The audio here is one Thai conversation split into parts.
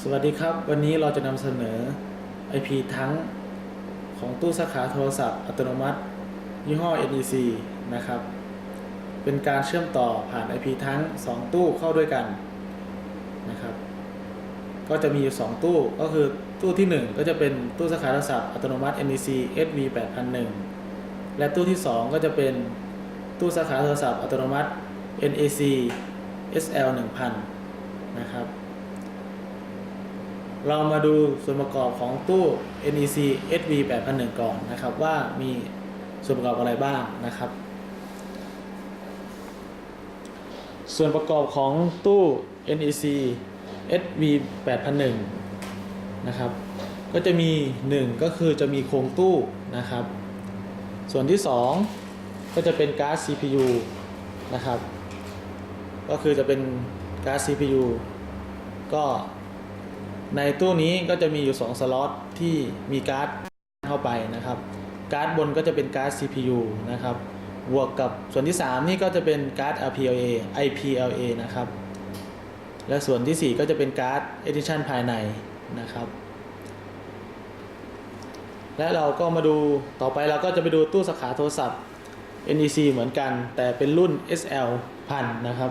สวัสดีครับ วันนี้เราจะนำเสนอ IP ทั้งของตู้สาขาโทรศัพท์อัตโนมัติ ยี่ห้อ NEC นะครับ เป็นการเชื่อมต่อผ่าน IP ทั้ง 2 ตู้เข้าด้วยกันนะครับ ก็จะมีอยู่ 2 ตู้ก็คือตู้ที่ 1 ก็จะเป็นตู้สาขาโทรศัพท์อัตโนมัติ NEC SV 8001และตู้ที่ 2 ก็จะเป็นตู้สาขาโทรศัพท์อัตโนมัติ NEC SL 1000นะครับ เรามาดูส่วนประกอบของตู้ NEC SV 8001ก่อนนะครับว่ามีส่วนประกอบอะไรบ้างนะครับ ส่วนประกอบของตู้ NEC SV 8001นะครับ ก็จะมี 1 ก็คือจะมีโครงตู้นะครับ ส่วนที่ 2 ก็จะเป็นการ์ด CPU นะครับ ก็คือจะเป็นการ์ด CPU ก็ ในตู้นี้ก็จะมีอยู่ 2 สล็อตที่มีการ์ดเข้าไปนะครับ การ์ดบนก็จะเป็นการ์ด CPU นะครับ บวกกับส่วนที่ 3 นี่ก็จะเป็นการ์ด RPLA IPLA นะครับ และส่วนที่ 4 ก็จะเป็นการ์ด Edition ภายในนะครับ และเราก็มาดูต่อไปเราก็จะไปดูตู้สาขาโทรศัพท์ NEC เหมือนกัน แต่เป็นรุ่น SL พันนะครับ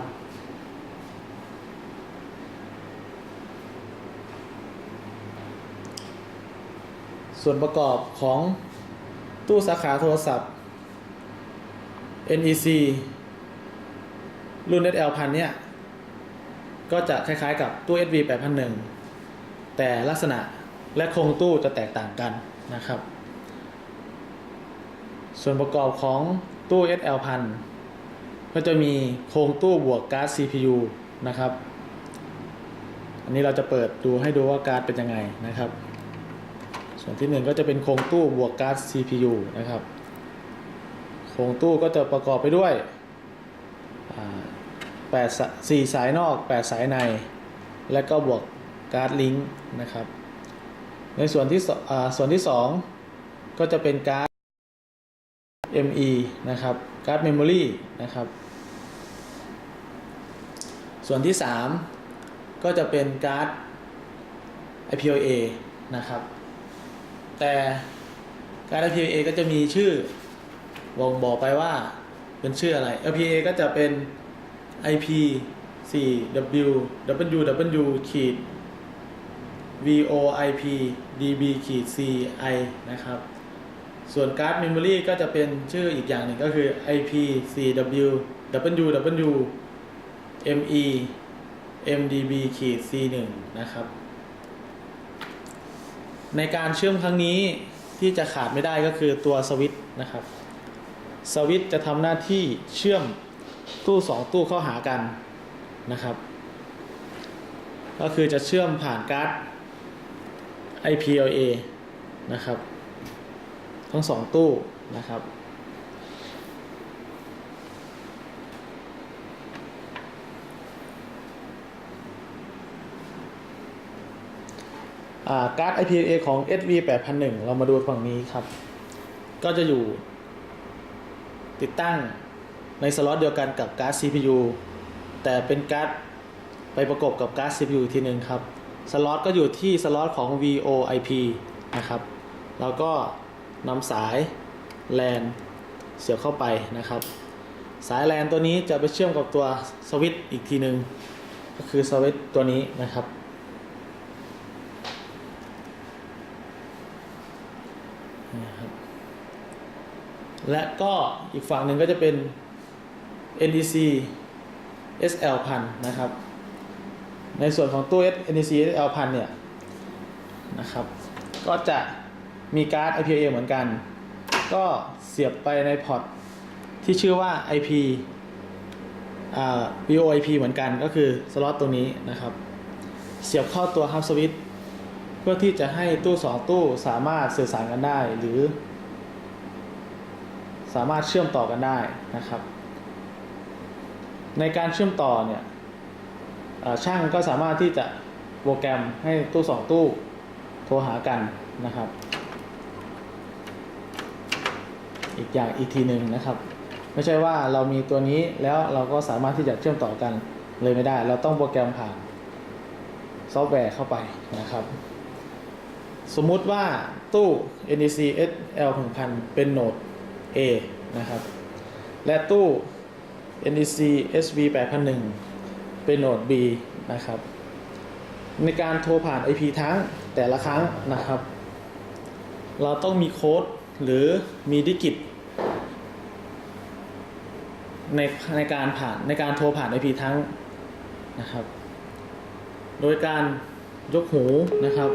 ส่วนประกอบของตู้สาขาโทรศัพท์ NEC รุ่น SL พันเนี่ย ก็จะคล้ายๆกับตู้ SV 8001 แต่ลักษณะและโครงตู้จะแตกต่างกันนะครับ ส่วนประกอบของตู้ SL พันก็จะมีโครงตู้บวกการ์ด CPU นะครับ อันนี้เราจะเปิดดูให้ดูว่าการ์ดเป็นยังไงนะครับ ส่วนที่หนึ่งก็จะเป็นโครงตู้บวกการ์ด CPU นะครับ โครงตู้ก็จะประกอบไปด้วยอ่าแปดสะสี่สายนอก 8 สายใน และก็บวกการ์ดลิงก์นะครับ ในส่วนที่สอ่าส่วนที่ 2 ก็จะเป็นการ์ด ME นะครับ การ์ดเมมโมรีนะครับ ส่วนที่ 3 ก็จะเป็นการ์ด IPOA นะครับ แต่การ IPA ก็จะมีชื่อวงบอกไปว่าเป็นชื่ออะไร LPA ก็จะเป็น IP 4 W W W ขีด VOIP DB ขีด CI นะครับ ส่วนการ์ด Memory ก็จะเป็นชื่ออีกอย่างหนึ่งก็คือ IP 4 W W W ME MDB ขีด C1 นะครับ ในการเชื่อมครั้งนี้ที่จะขาดไม่ได้ก็คือตัวสวิตช์นะครับ สวิตช์จะทำหน้าที่เชื่อมตู้ 2 ตู้เข้าหากันนะครับ ก็คือจะเชื่อมผ่านการ์ด IPLA นะครับ ทั้ง 2 ตู้นะครับ การ์ด IPA ของ SV 8001เรามาดูฝั่งนี้ครับ ก็จะอยู่ ติดตั้งในสล็อตเดียวกันกับการ์ด CPU แต่เป็นการ์ดไปประกบกับการ์ด CPU อีกทีหนึ่งครับ สล็อตก็อยู่ที่สล็อตของ VoIP นะครับเราก็นำสาย LAN เสียบเข้าไปนะครับ สาย LAN ตัวนี้จะไปเชื่อมกับตัวสวิตช์อีกทีหนึ่งก็คือสวิตช์ตัวนี้นะครับ นะครับ และก็อีกฝั่งหนึ่งก็จะเป็น NDC SL พันนะครับ ในส่วนของตู้ NDC SL พันเนี่ยนะครับ ก็จะมีการ์ด IPA เหมือนกัน ก็เสียบไปในพอร์ตที่ชื่อว่า IP VoIP เหมือนกันก็คือสล็อตตรงนี้นะครับ เสียบเข้าตัว Hub Switch เพื่อที่จะให้ตู้สองตู้สามารถสื่อสารกันได้หรือ สามารถเชื่อมต่อกันได้นะครับ ในการเชื่อมต่อเนี่ยช่างก็สามารถที่จะโปรแกรมให้ตู้สองตู้โทรหากันนะครับ อีกอย่างอีกทีหนึ่งนะครับ ไม่ใช่ว่าเรามีตัวนี้แล้วเราก็สามารถที่จะเชื่อมต่อกันเลยไม่ได้ เราต้องโปรแกรมผ่านซอฟต์แวร์เข้าไปนะครับ สมมุติว่าตู้ NEC SL 1000 เป็นโหนด A นะครับ และตู้ NEC SV 8001 เป็นโหนด B นะครับ ในการโทรผ่าน IP ทั้งแต่ละครั้งนะครับ เราต้องมีโค้ดหรือมีดิจิตในในการผ่านในการโทรผ่าน IP ทั้งนะครับ โดยการยกหูนะครับ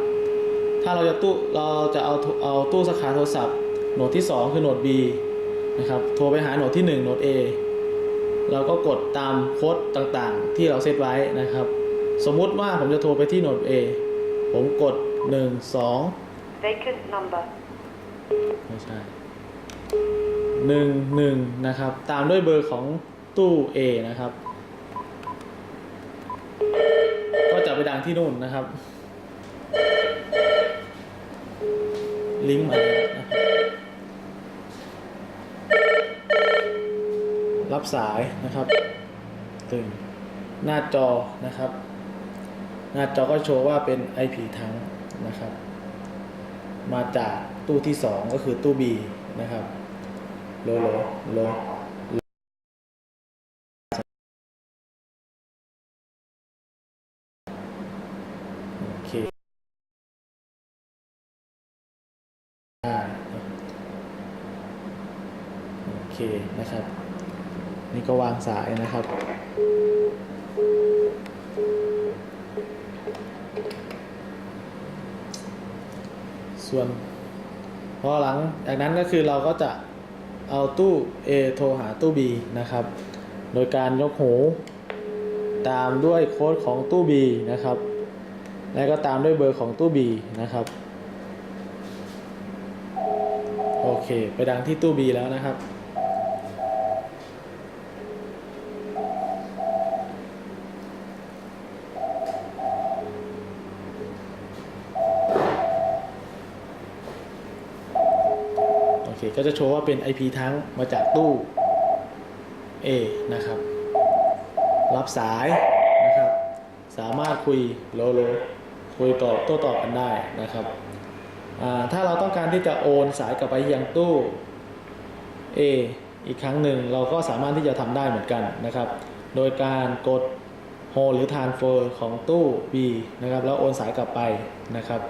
ถ้าเราจะตู้เราจะเอาเอาตู้สาขาโทรศัพท์โหนดที่ 2 คือโหนด B นะครับโทรไปหาโหนดที่ 1 โหนด A เราก็กดตามโค้ดต่างๆ ที่เราเซตไว้นะครับ สมมุติว่าผมจะโทรไปที่โหนด A ผมกด 1 2 Vacant number. ไม่ใช่หนึ่งหนึ่งนะครับ ตามด้วยเบอร์ของตู้ A นะครับ ก็จะไปดังที่นู่นนะครับ ลิงก์มาเลยนะครับรับสายนะครับตึงหน้าจอนะครับ หน้าจอก็โชว์ว่าเป็น IP ทั้งนะครับ มาจากตู้ที่ 2 ก็คือตู้ B นะครับโลโลโลโอเคได้โอเค นะครับ นี่ก็วางสายนะครับ ส่วนพอหลังจากนั้นก็คือเราก็จะเอาตู้ A โทรหาตู้ B นะครับ โดยการยกหู ตามด้วยโค้ดของตู้ B นะครับ และก็ตามด้วยเบอร์ของตู้ B นะครับ โอเค ไปดังที่ตู้ B แล้วนะครับ เคก็จะโชว์ว่าเป็น IP ทั้งมาจากตู้ A นะครับ รับสายนะครับ สามารถคุยโลโลคุยตอบโต้ตอบกันได้นะครับ ถ้าเราต้องการที่จะโอนสายกลับไปยังตู้ A อีกครั้งหนึ่งเราก็สามารถที่จะทำได้เหมือนกันนะครับ โดยการกด Hold หรือ Transfer ของตู้ B นะครับ แล้วโอนสายกลับไปนะครับ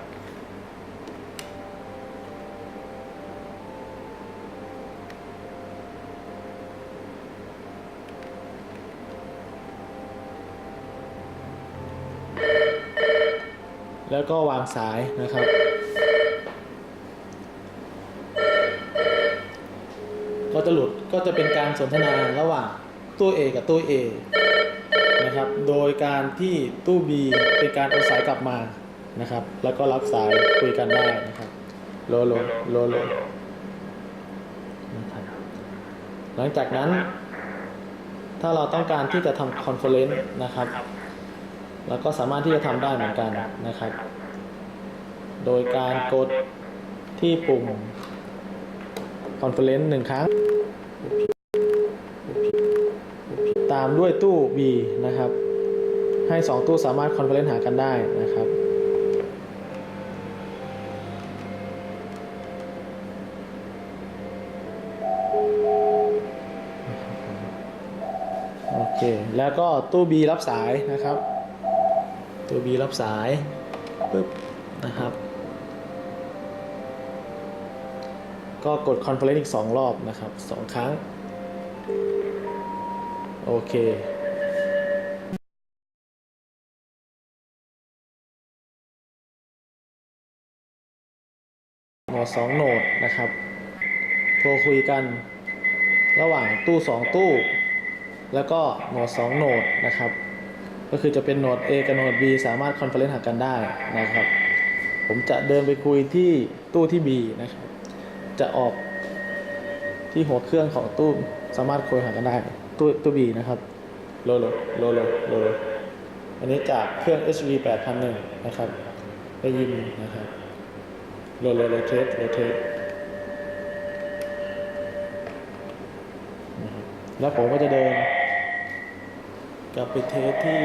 แล้วก็วางสายนะครับ ก็จะหลุดก็จะเป็นการสนทนาระหว่างตู้ A กับตู้ A นะครับ โดยการที่ตู้ B เป็นการเอาสายกลับมานะครับ แล้วก็รับสายคุยกันได้นะครับโลโลโลโลนะครับหลังจากนั้น ถ้าเราต้องการที่จะทำคอนเฟอเรนซ์นะครับ แล้วก็สามารถที่จะทำได้เหมือนกันนะครับ โดยการกดที่ปุ่ม Conference หนึ่งครั้ง ตามด้วยตู้ B นะครับ ให้ 2 ตู้สามารถ Conference หากันได้นะครับโอเค แล้วก็ตู้ B รับสายนะครับ ตัว B รับสายปึ๊บนะครับ ก็กด Conference อีก 2 รอบนะครับ 2 ครั้ง โอเคหมวด2โหนดนะครับ โทรคุยกันระหว่างตู้ 2 ตู้ แล้วก็โหนด2โหนดนะครับ ก็คือจะเป็นโหนด A กับโหนด B สามารถคอนเฟอเรนซ์หากันได้นะครับ ผมจะเดินไปคุยที่ตู้ที่ B นะครับ จะออกที่หัวเครื่องของตู้สามารถคุยหากันได้ตู้ตู้ B นะครับโลโลโลโลโลโลอันนี้จากเครื่อง SV 8001นะครับได้ยินนะครับโลโลโลเทสโลเทสแล้วผมก็จะเดิน กลับไปเทสที่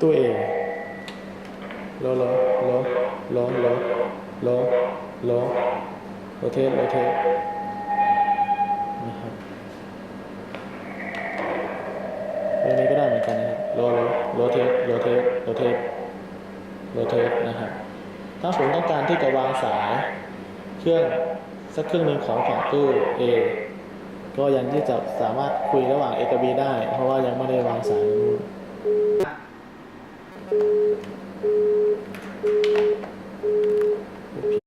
ตู้เอโลโลโลโลโลโลโลโรเทสโรเทสนะครับตรงนี้ก็ได้เหมือนกันนะครับโลโลโรเทสโรเทสโรเทสโรเทสนะครับถ้าผมต้องการที่จะวางสายเครื่องสักเครื่องหนึ่งของของตู้ A ก็ยังที่จะสามารถคุยระหว่างเอกบีได้ เพราะว่ายังไม่ได้วางสาย